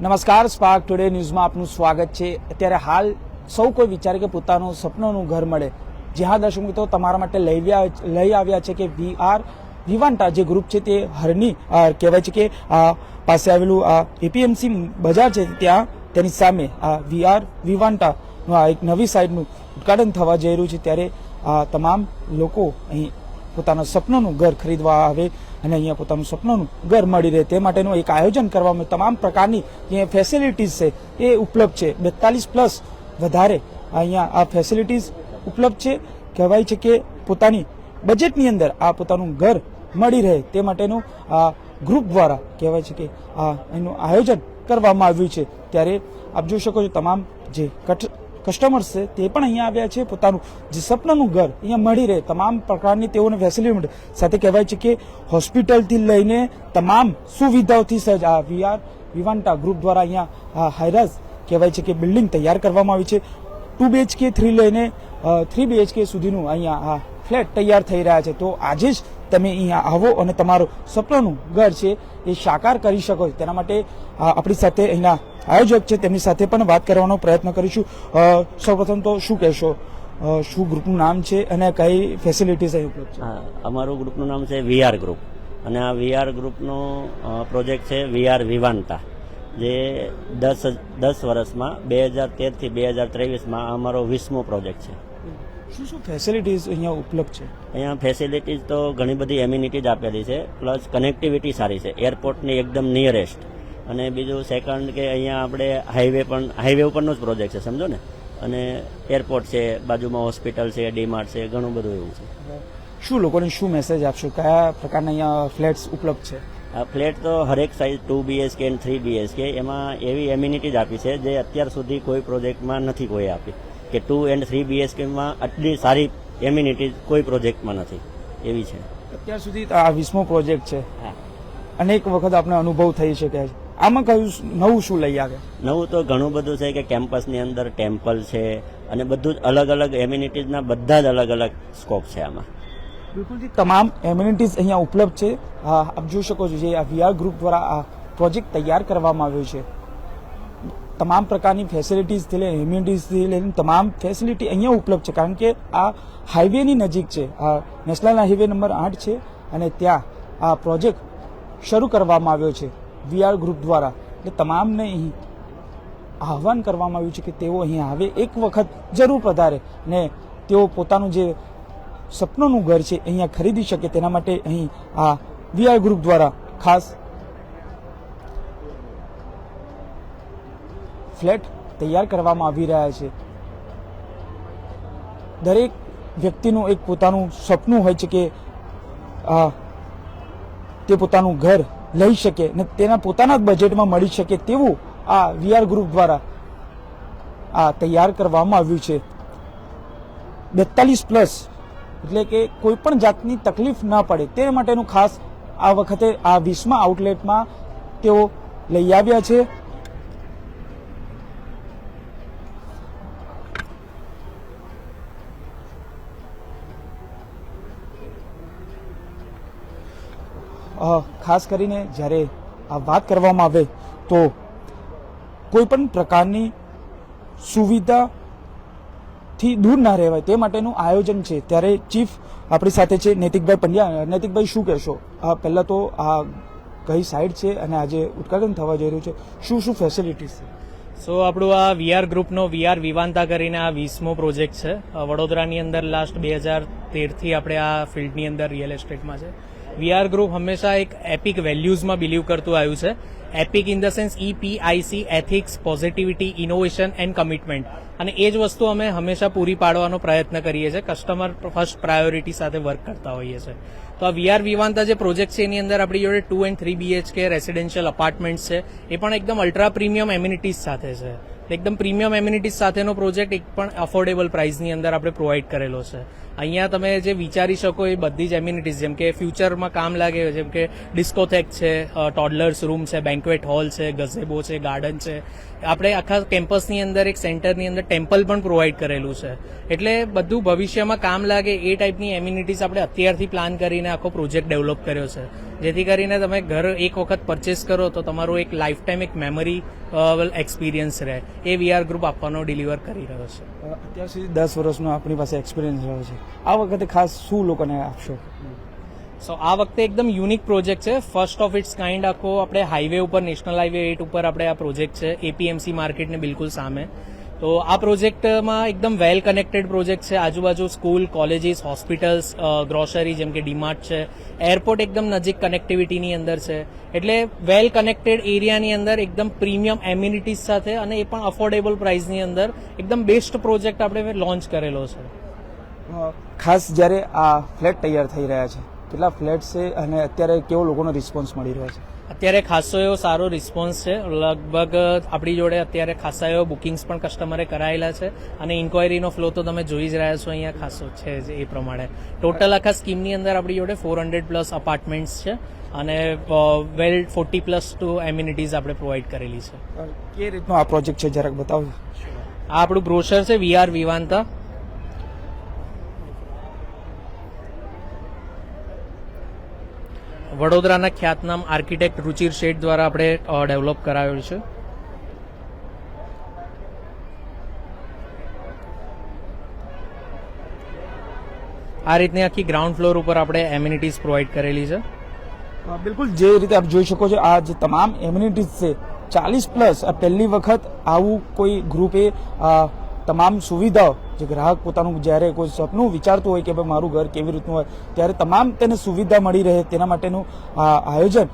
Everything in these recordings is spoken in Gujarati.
નમસ્કાર સ્પાર્ક ટુડે ન્યૂઝમાં આપનું સ્વાગત છે. અત્યારે હાલ સૌ કોઈ વિચારે કે પોતાનું સપનોનું ઘર મળે. જ્યાં દર્શક મિત્રો, તમારા માટે લઈ લઈ આવ્યા છે કે વી આર વિવાન્ટા જે ગ્રુપ છે તે હરની કહેવાય છે કે પાસે આવેલું એપીએમસી બજાર છે ત્યાં, તેની સામે આ વી આર વિવાન્ટા આ એક નવી સાઇટનું ઉદઘાટન થવા જઈ રહ્યું છે. ત્યારે તમામ લોકો અહીં પોતાના સપનાનું ઘર ખરીદવા આવે અને અહીંયા પોતાનું સપનાનું ઘર મળી રહે. તે માટેનું એક આયોજન કરવામાં તમામ પ્રકારની જે ફેસિલિટીઝ છે, એ ઉપલબ્ધ છે. બેતાલીસ પ્લસ વધારે અહીંયા આ ફેસિલિટીઝ ઉપલબ્ધ છે. કહેવાય છે કે પોતાની બજેટની અંદર આ પોતાનું ઘર મળી રહે. તે માટેનું આ ગ્રુપ દ્વારા કહેવાય છે કે આ એનું આયોજન કરવામાં આવ્યું છે. ત્યારે આપ જોઈ શકો છો તમામ જે કટ કસ્ટમર્સ છે, તે પણ અહીંયા આવ્યા છે, પોતાનું જે સપનાનું ઘર અહીંયા મળી રહે, તમામ પ્રકારની તેઓને ફેસિલિટી મળે સાથે કહેવાય છે કે હોસ્પિટલથી લઈને તમામ સુવિધાઓથી સજ્જ. આ વીઆર વિવાન્ટા ગ્રુપ દ્વારા અહીંયા હાઈરાઝ કહેવાય છે કે બિલ્ડિંગ તૈયાર કરવામાં આવી છે. ટુ બીએચકે થ્રી લઈને થ્રી બીએચકે સુધીનું અહીંયા આ ફ્લેટ તૈયાર થઈ રહ્યા છે. તો આજે જ તમે અહીંયા આવો અને તમારું સપનાનું ઘર છે એ સાકાર કરી શકો છો. તેના માટે આપણી સાથે અહીંના આયોજક છે. તેમની સાથે પણ વાત કરવાનો પ્રયત્ન કરીશું. સૌપ્રથમ તો શું કહેશો? શું ગ્રુપનું નામ છે અને કઈ ફેસિલિટીઝ અહીં ઉપલબ્ધ છે? અમારું ગ્રુપનું નામ છે વીઆર ગ્રુપ. અને આ વીઆર ગ્રુપનો પ્રોજેક્ટ છે વીઆર વિવાનતા જે દસ દસ વર્ષમાં બે હજાર તેરથી બે હજાર ત્રેવીસમાં અમારો વીસમો પ્રોજેક્ટ છે. શું શું ફેસિલિટીઝ અહીંયા ઉપલબ્ધ છે? અહીંયા ફેસિલિટીઝ તો ઘણી બધી એમ્યુનિટીઝ આપેલી છે પ્લસ કનેક્ટિવિટી સારી છે એરપોર્ટની એકદમ નિયરેસ્ટ અને બીજું સેકન્ડ કે અહીંયા આપણે હાઈવે પણ હાઈવે ઉપરનો જ પ્રોજેક્ટ છે સમજો ને? અને એરપોર્ટ છે બાજુમાં હોસ્પિટલ છે ડીમાર્ટ છે ઘણું બધું એવું છે. શું લોકોને શું મેસેજ આપશો? કયા પ્રકારના અહીંયા ફ્લેટ્સ ઉપલબ્ધ છે? આ ફ્લેટ તો હરેક સાઇઝ ટુ બીએચકે અને થ્રી બીએચકે એમાં એવી એમ્યુનિટીઝ આપી છે જે અત્યાર સુધી કોઈ પ્રોજેક્ટમાં નથી કોઈ આપી. કે ટુ એન્ડ થ્રી બીએચકેમાં આટલી સારી એમ્યુનિટીઝ કોઈ પ્રોજેક્ટમાં નથી. એવી છે. અત્યાર સુધી આ વીસમો પ્રોજેક્ટ છે. અનેક વખત આપણે અનુભવ થઈ શકે છે. આમાં કયું નવું શું લઈ આવે નવું તો ઘણું બધું છે કે કેમ્પસની અંદર ટેમ્પલ છે અને બધું જ અલગ અલગ એમ્યુનિટીઝના બધા જ અલગ અલગ સ્કોપ છે આમાં. બિલકુલથી તમામ એમ્યુનિટીઝ અહીંયા ઉપલબ્ધ છે. આપ જોઈ શકો છો જે આ વીઆર ગ્રુપ દ્વારા આ પ્રોજેક્ટ તૈયાર કરવામાં આવ્યો છે. તમામ પ્રકારની ફેસિલિટીઝથી લઈને ઇમ્યુનિટીઝથી લઈને તમામ ફેસિલિટી અહીંયા ઉપલબ્ધ છે. કારણ કે આ હાઈવેની નજીક છે. આ નેશનલ હાઈવે નંબર આઠ છે અને ત્યાં આ પ્રોજેક્ટ શરૂ કરવામાં આવ્યો છે વીઆર ગ્રુપ દ્વારા. એટલે તમામને અહીં આહવાન કરવામાં આવ્યું છે કે તેઓ અહીં આવે એક વખત જરૂર પધારે ને તેઓ પોતાનું જે સપનોનું ઘર છે અહીંયા ખરીદી શકે તેના માટે અહીં આ વીઆર ગ્રુપ દ્વારા ખાસ ફ્લેટ તૈયાર કરવામાં આવી રહ્યા છે. દરેક વ્યક્તિનું એક પોતાનું સપનું હોય છે કે તે પોતાનું ઘર લઈ શકે ને તેના પોતાના જ બજેટમાં મળી શકે તેવું આ વીઆર ગ્રુપ દ્વારા આ તૈયાર કરવામાં આવ્યું છે. બેતાલીસ પ્લસ એટલે કે કોઈ પણ જાતની તકલીફ ના પડે. તે માટેનું ખાસ આ વખતે આ વીસમા આઉટલેટમાં તેઓ લઈ આવ્યા છે. ખાસ કરીને જ્યારે આ વાત કરવામાં આવે તો કોઈ પણ પ્રકારની સુવિધાથી દૂર ના રહેવાય, તે માટેનું આયોજન છે. ત્યારે ચીફ આપણી સાથે છે, નૈતિકભાઈ પંડ્યા. નૈતિકભાઈ, શું કહેશો? આ પહેલાં તો આ કઈ સાઇડ છે અને આજે ઉદઘાટન થવા જઈ રહ્યું છે. શું શું ફેસિલિટીઝ છે? સો, આપણું આ વીઆર ગ્રુપનો વીઆર વિવાંતા કરીને આ વીસમો પ્રોજેક્ટ છે. વડોદરાની અંદર લાસ્ટ બે હજાર તેરથી આપણે આ ફિલ્ડની અંદર રિયલ એસ્ટેટમાં છે. વીઆર ગ્રુપ હંમેશા એક એપિક વેલ્યુઝમાં બિલીવ કરતું આવ્યું છે. Epic in the sense EPIC ethics, positivity, innovation and commitment. અને એ જ વસ્તુ અમે હંમેશા પૂરી પાડવાનો પ્રયત્ન કરીએ છીએ. કસ્ટમર ફર્સ્ટ પ્રાયોરિટી સાથે વર્ક કરતા હોઈએ છીએ. તો આ વીઆર વિવાંતા જે પ્રોજેક્ટ છે, એની અંદર આપણી જોડે two and three BHK residential apartments છે. એ પણ એકદમ અલ્ટ્રા પ્રીમિયમ એમ્યુનિટીઝ સાથે છે. એકદમ પ્રીમિયમ એમ્યુનિટીઝ સાથેનો પ્રોજેક્ટ એક પણ અફોર્ડેબલ પ્રાઇસની અંદર આપણે પ્રોવાઈડ કરેલો છે. અહીંયા તમે જે વિચારી શકો એ બધી જ એમ્યુનિટીઝ, જેમ કે ફ્યુચરમાં કામ લાગે, જેમ કે ડિસ્કોથેક છે ટોડલર્સ રૂમ છે બેન્કવેટ હોલ છે ગઝેબો છે ગાર્ડન છે. આપણે આખા કેમ્પસની અંદર, એક સેન્ટરની અંદર ટેમ્પલ પણ પ્રોવાઈડ કરેલું છે. એટલે બધું ભવિષ્યમાં કામ લાગે એ ટાઈપની એમ્યુનિટીઝ આપણે અત્યારથી પ્લાન કરીને આખો પ્રોજેક્ટ ડેવલપ કર્યો છે. જેથી કરીને તમે ઘર એક વખત પરચેસ કરો તો તમારું એક લાઈફ ટાઈમ એક મેમરી એક્સપિરિયન્સ રહે. એ વીઆર ગ્રુપ આપવાનો ડિલિવર કરી રહ્યો છે. અત્યાર સુધી દસ વર્ષનો આપણી પાસે એક્સપિરિયન્સ રહ્યો છે. આ વખતે ખાસ શું લોકોને આપશો? સો આ વખતે એકદમ યુનિક પ્રોજેક્ટ છે. ફર્સ્ટ ઓફ ઇટ્સ કાઇન્ડ આખો આપણે હાઈવે ઉપર નેશનલ હાઈવે એટ ઉપર આપણે આ પ્રોજેક્ટ છે. એપીએમસી માર્કેટને બિલકુલ સામે. તો આ પ્રોજેક્ટમાં એકદમ વેલ કનેક્ટેડ પ્રોજેક્ટ છે. આજુબાજુ સ્કૂલ કોલેજીસ હોસ્પિટલ્સ ગ્રોસરી જેમ કે ડીમાર્ટ છે. એરપોર્ટ એકદમ નજીક કનેક્ટિવિટીની અંદર છે. એટલે વેલ કનેક્ટેડ એરિયાની અંદર એકદમ પ્રીમિયમ એમ્યુનિટીઝ સાથે અને એ પણ અફોર્ડેબલ પ્રાઇસની અંદર એકદમ બેસ્ટ પ્રોજેક્ટ આપણે લોન્ચ કરેલો છે. ખાસ જ્યારે આ ફ્લેટ તૈયાર થઈ રહ્યા છે કેટલા ફ્લેટ છે અને અત્યારે કેવો લોકોનો રિસ્પોન્સ મળી રહ્યો છે? અત્યારે ખાસો એવો સારો રિસ્પોન્સ છે. લગભગ આપણી જોડે અત્યારે ખાસા એવો બુકિંગ્સ પણ કસ્ટમરે કરાયેલા છે. અને ઇન્ક્વાયરીનો ફ્લો તો તમે જોઈ જ રહ્યા છો અહીંયા ખાસો છે એ પ્રમાણે. ટોટલ આખા સ્કીમની અંદર આપણી જોડે ફોર હંડ્રેડ પ્લસ અપાર્ટમેન્ટ્સ છે. અને well forty plus two amenities આપણે પ્રોવાઈડ કરેલી છે. કે રીતનો આ પ્રોજેક્ટ છે જરાક બતાવજો. આ આપણું બ્રોશર છે વીઆર વિવાંતા વડોદરાના ખ્યાતનામ આર્કિટેક્ટ રુચિર શેઠ દ્વારા આપણે ડેવલપ કરાવેલું છે. આ રીતની આખી ગ્રાઉન્ડ ફ્લોર ઉપર આપણે એમ્યુનિટીઝ પ્રોવાઈડ કરેલી છે. બિલકુલ, જે રીતે આપ જોઈ શકો છો, આ જે તમામ એમ્યુનિટીઝ છે, ચાલીસ પ્લસ પહેલી વખત આવું કોઈ ગ્રુપે તમામ સુવિધાઓ જે ગ્રાહક પોતાનું જ્યારે કોઈ સપનું વિચારતું હોય કે ભાઈ મારું ઘર કેવી રીતનું હોય, ત્યારે તમામ તેને સુવિધા મળી રહે તેના માટેનું આ આયોજન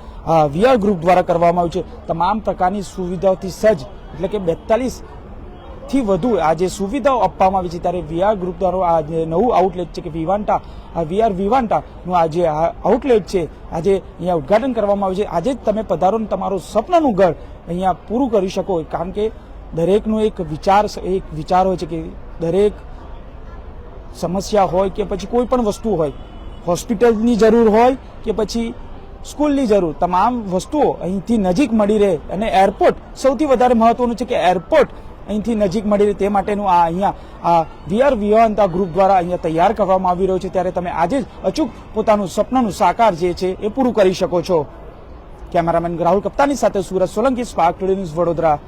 વીઆર ગ્રુપ દ્વારા કરવામાં આવ્યું છે. તમામ પ્રકારની સુવિધાઓથી સજ્જ, એટલે કે બેતાલીસથી વધુ આ જે સુવિધાઓ આપવામાં આવી છે, ત્યારે વીઆર ગ્રુપ દ્વારા આ જે નવું આઉટલેટ છે કે વિવાન્ટા આ વીઆર વિવાન્ટાનું આ જે આઉટલેટ છે, આજે અહીંયા ઉદ્ઘાટન કરવામાં આવ્યું છે. આજે જ તમે પધારો તમારું સપનાનું ઘર અહીંયા પૂરું કરી શકો. કારણ કે દરેકનો એક વિચાર એક વિચાર હોય છે કે દરેક સમસ્યા હોય કે પછી કોઈ પણ વસ્તુ હોય, હોસ્પિટલની જરૂર હોય કે પછી સ્કૂલની જરૂર, તમામ વસ્તુઓ અહીંથી નજીક મળી રહે અને એરપોર્ટ સૌથી વધારે મહત્વનું છે કે એરપોર્ટ અહીંથી નજીક મળી રહે, તે માટેનું આ અહીંયા, આ વીઆર આ ગ્રુપ દ્વારા અહીંયા તૈયાર કરવામાં આવી રહ્યો છે. ત્યારે તમે આજે જ અચૂક પોતાનું સપનાનું સાકાર જે છે એ પૂરું કરી શકો છો. કેમેરામેન રાહુલ કપ્તાની સાથે સુરત સોલંકી સ્પાર્ક ન્યૂઝ વડોદરા.